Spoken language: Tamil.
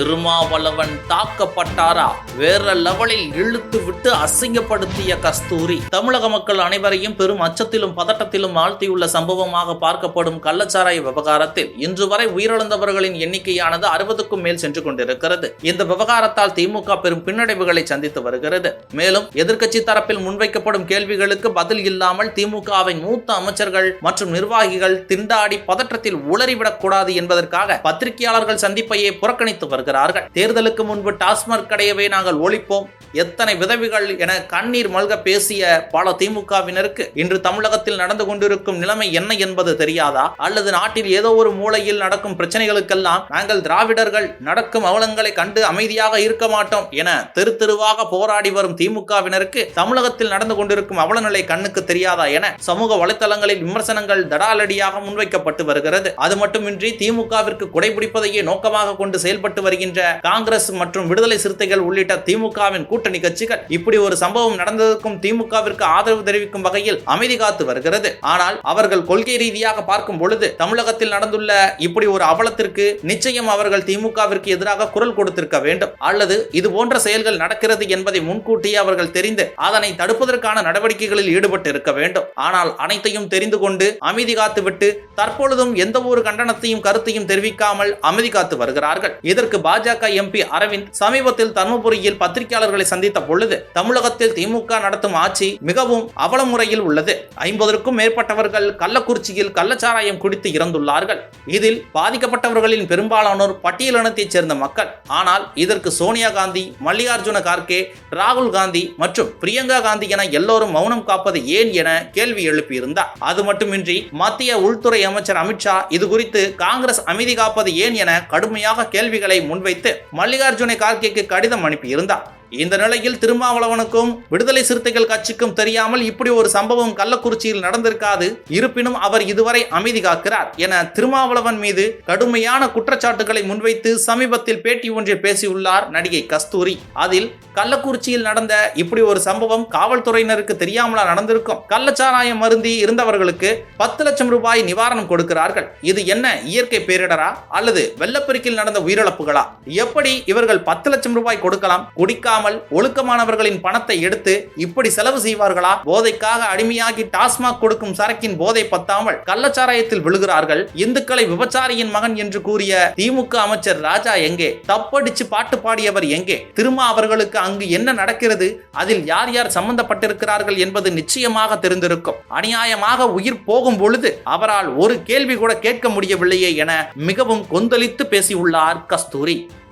திருமாவளவன் தாக்கப்பட்டாரா? வேற லெவலில் இழுத்து விட்டு அசிங்கப்படுத்திய கஸ்தூரி. தமிழக மக்கள் அனைவரையும் பெரும் அச்சத்திலும் பதட்டத்திலும் ஆழ்த்தியுள்ள சம்பவமாக பார்க்கப்படும் கள்ளச்சாராய விவகாரத்தில் இன்று வரை உயிரிழந்தவர்களின் எண்ணிக்கையானது அறுபதுக்கும் மேல் சென்று கொண்டிருக்கிறது. இந்த விவகாரத்தால் திமுக பெரும் பின்னடைவுகளை சந்தித்து வருகிறது. மேலும் எதிர்க்கட்சி தரப்பில் முன்வைக்கப்படும் கேள்விகளுக்கு பதில் இல்லாமல் திமுகவின் மூத்த அமைச்சர்கள் மற்றும் நிர்வாகிகள் திண்டாடி பதற்றத்தில் உளறிவிடக் கூடாது என்பதற்காக பத்திரிகையாளர்கள் சந்திப்பையே புறக்கணித்து கொண்டிருக்கிறார்கள் தேர்தலுக்கு முன்பு டாஸ்மாக் கடையவே நாங்கள் ஒழிப்போம். எத்தனை விதவிகள் என கண்ணீர் மல்க பேசிய பல திமுகவினருக்கு இன்று தமிழகத்தில் நடந்து கொண்டிருக்கும் நிலைமை என்ன என்பது தெரியாதா? அல்லது நாட்டில் ஏதோ ஒரு மூலையில் நடக்கும் பிரச்சனைகளுக்கெல்லாம் நாங்கள் திராவிடர்கள் நடக்கும் அவலங்களை கண்டு அமைதியாக இருக்க மாட்டோம் என தெரு தெருவாக போராடி வரும் திமுகவினருக்கு தமிழகத்தில் நடந்து கொண்டிருக்கும் அவலநிலை கண்ணுக்கு தெரியாதா என சமூக வலைதளங்களில் விமர்சனங்கள் தடாலடியாக முன்வைக்கப்பட்டு வருகிறது. அது மட்டுமின்றி திமுகவிற்கு குடைபிடிப்பதையே நோக்கமாக கொண்டு செயல்பட்டு வருகின்ற காங்கிரஸ் மற்றும் விடுதலை சிறுத்தைகள் உள்ளிட்ட திமுகவின் கூட்டணி கட்சிகள். இப்படி ஒரு சம்பவம் நடந்ததற்கும் திமுகவிற்கு ஆதரவு தெரிவிக்கும் வகையில் அமைதி காத்து வருகிறது. ஆனால் அவர்கள் கொள்கை ரீதியாக பார்க்கும் பொழுது தமிழகத்தில் நடந்துள்ள இப்படி ஒரு அவலத்திற்கு நிச்சயம் அவர்கள் திமுகவிற்கு எதிராக குரல் கொடுத்திருக்க வேண்டும். அல்லது இது போன்ற செயல்கள் நடக்கிறது என்பதை முன்கூட்டியே அவர்கள் தெரிந்து அதனை தடுப்பதற்கான நடவடிக்கைகளில் ஈடுபட்டு இருக்க வேண்டும். ஆனால் அனைத்தையும் தெரிந்து கொண்டு அமைதி காத்துவிட்டு தற்பொழுதும் எந்த ஒரு கண்டனத்தையும் கருத்தையும் தெரிவிக்காமல் அமைதி காத்து வருகிறார்கள். இதற்கு பாஜக எம்பி அரவிந்த் சமீபத்தில் தர்மபுரியில் பத்திரிகையாளர்களை சந்தித்த பொழுது தமிழகத்தில் திமுக நடத்தும் ஆட்சி மிகவும் அவல முறையில் உள்ளது. ஐம்பதற்கும் மேற்பட்டவர்கள் கள்ளக்குறிச்சியில் கள்ளச்சாராயம் குடித்து இறந்துள்ளார்கள். இதில் பாதிக்கப்பட்டவர்களின் பெரும்பாலானோர் பட்டியலினத்தைச் சேர்ந்த மக்கள். ஆனால் இதற்கு சோனியா காந்தி மல்லிகார்ஜுன கார்கே ராகுல் காந்தி மற்றும் பிரியங்கா காந்தி என எல்லோரும் மௌனம் காப்பது ஏன் என கேள்வி எழுப்பியிருந்தார். அது மட்டுமின்றி மத்திய உள்துறை அமைச்சர் அமித்ஷா இது குறித்து காங்கிரஸ் அமைதி காப்பது ஏன் என கடுமையாக கேள்விகளை முன்வைத்து மல்லிகார்ஜுனை கார்கேக்கு கடிதம் அனுப்பியிருந்தார். இந்த நிலையில் திருமாவளவனுக்கும் விடுதலை சிறுத்தைகள் கட்சிக்கும் தெரியாமல் இப்படி ஒரு சம்பவம் கள்ளக்குறிச்சியில் நடந்திருக்காது. இருப்பினும் அவர் இதுவரை அமைதி காக்கிறார் என திருமாவளவன் மீது கடுமையான குற்றச்சாட்டுகளை முன்வைத்து சமீபத்தில் பேட்டி ஒன்றில் பேசியுள்ளார் நடிகை கஸ்தூரி. அதில் கள்ளக்குறிச்சியில் நடந்த இப்படி ஒரு சம்பவம் காவல்துறையினருக்கு தெரியாமலா நடந்திருக்கும். கள்ளச்சாராயம் மருந்தி இருந்தவர்களுக்கு பத்து லட்சம் ரூபாய் நிவாரணம் கொடுக்கிறார்கள். இது என்ன இயற்கை பேரிடரா? அல்லது வெள்ளப்பெருக்கில் நடந்த உயிரிழப்புகளா? எப்படி இவர்கள் பத்து லட்சம் ரூபாய் கொடுக்கலாம்? குடிக்காம இல்லாமல் ஒழுக்கமானவர்களின் பணத்தை எடுத்து இப்படி செலவு செய்வார்களா? போதைக்காக அடிமையாகி டாஸ்மாக் கொடுக்கும் சரக்கின் போதை பத்தாமல் கள்ளச்சாராயத்தில் விழுகிறார்கள். இந்துக்களை விபச்சாரியின் மகன் என்று கூறிய திமுக அமைச்சர் ராஜா எங்கே? தப்படிச்சு பாட்டு பாடியவர் எங்கே? திருமா அவர்களுக்கு அங்கு என்ன நடக்கிறது? அதில் யார் யார் சம்பந்தப்பட்டிருக்கிறார்கள் என்பது நிச்சயமாக தெரிந்திருக்கும். அநியாயமாக உயிர் போகும் பொழுது அவரால் ஒரு கேள்வி கூட கேட்க முடியவில்லையே என மிகவும் கொந்தளித்து பேசியுள்ளார் கஸ்தூரி.